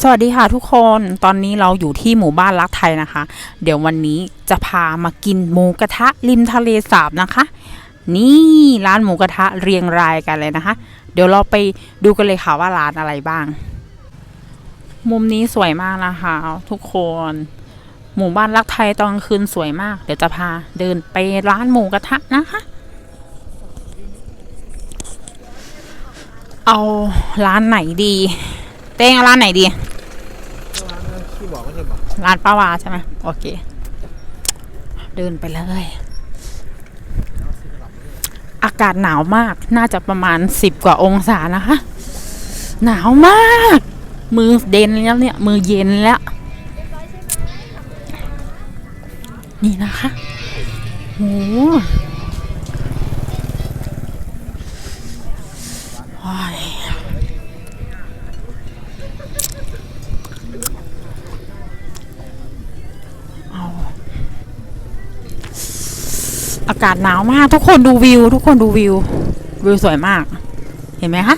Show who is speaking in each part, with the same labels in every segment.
Speaker 1: สวัสดีค่ะทุกคนตอนนี้เราอยู่ที่หมู่บ้านรักไทยนะคะ เดี๋ยววันนี้จะพามากินหมูกระทะริมทะเลสาบนะคะ นี่ร้านหมูกระทะเรียงรายกันเลยนะคะ เดี๋ยวเราไปดูกันเลยค่ะว่าร้านอะไรบ้าง มุมนี้สวยมากนะคะ ทุกคน หมู่บ้านรักไทยตอนคืนสวยมาก เดี๋ยวจะพาเดินไปร้านหมูกระทะนะคะ เอาร้านไหนดี เต้งเอาร้านไหนดี
Speaker 2: ที่บอกไม่ใช่บอก
Speaker 1: ร้านป้าวาใช่ไหมโอเค เดินไปเลย อากาศหนาวมากน่าจะประมาณสิบกว่าองศานะคะ หนาวมาก มือเด่นแล้วเนี่ย มือเย็นแล้ว นี่นะคะโห อากาศหนาวมาก ทุกคนดูวิว ทุกคนดูวิว วิวสวยมาก เห็นไหมคะ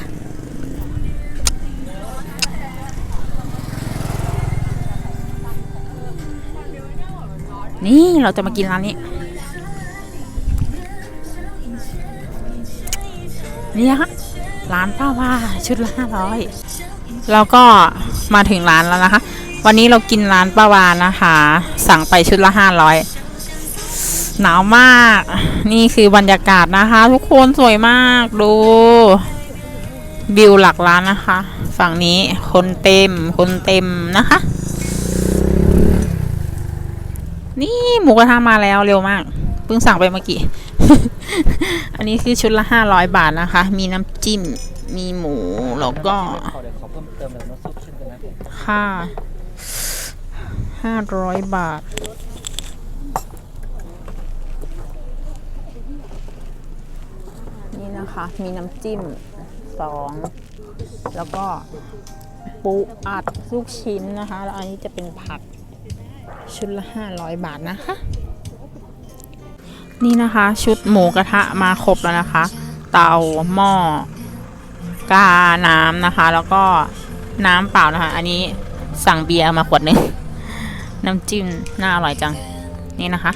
Speaker 1: นี่เราจะมากินร้านนี้ นี่นะคะร้านป้าว่าชุดละห้าร้อยแล้วก็มาถึงร้านแล้วนะคะ วันนี้เรากินร้านป้าวานะคะ สั่งไปชุดละห้าร้อย หนาวมาก นี่คือบรรยากาศนะคะ ทุกคนสวยมากดูวิวหลักร้านนะคะ ฝั่งนี้คนเต็มคนเต็มนะคะ นี่หมูกระทะมาแล้วเร็วมากเพิ่งสั่งไปเมื่อกี้ อันนี้คือชุดละห้าร้อยบาทนะคะ มีน้ำจิ้มมีหมูแล้วก็
Speaker 2: ขอเดี๋ยวขอเพิ่มเติมเลยน้ำซุปชิ้นกันนะ
Speaker 1: ค่าห้าร้อยบาท นะคะ มีน้ำจิ้มสองแล้วก็ปูอัดลูกชิ้นนะคะ แล้วอันนี้จะเป็นผักชุดละห้าร้อยบาทนะคะ นี่นะคะชุดหมูกระทะมาครบแล้วนะคะ เตาหม้อกาน้ำนะคะ แล้วก็น้ำเปล่านะคะ อันนี้สั่งเบียร์มาขวดหนึงน้ำจิ้มน่าอร่อยจัง นี่นะคะ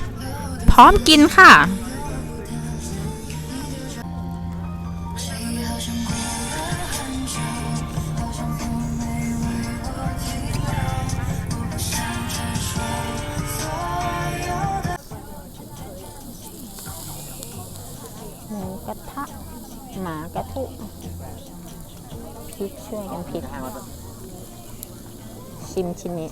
Speaker 1: พร้อมกินค่ะ ระทะ หมากระทุพริกช่วยกันพริกชิมชิ้นนี้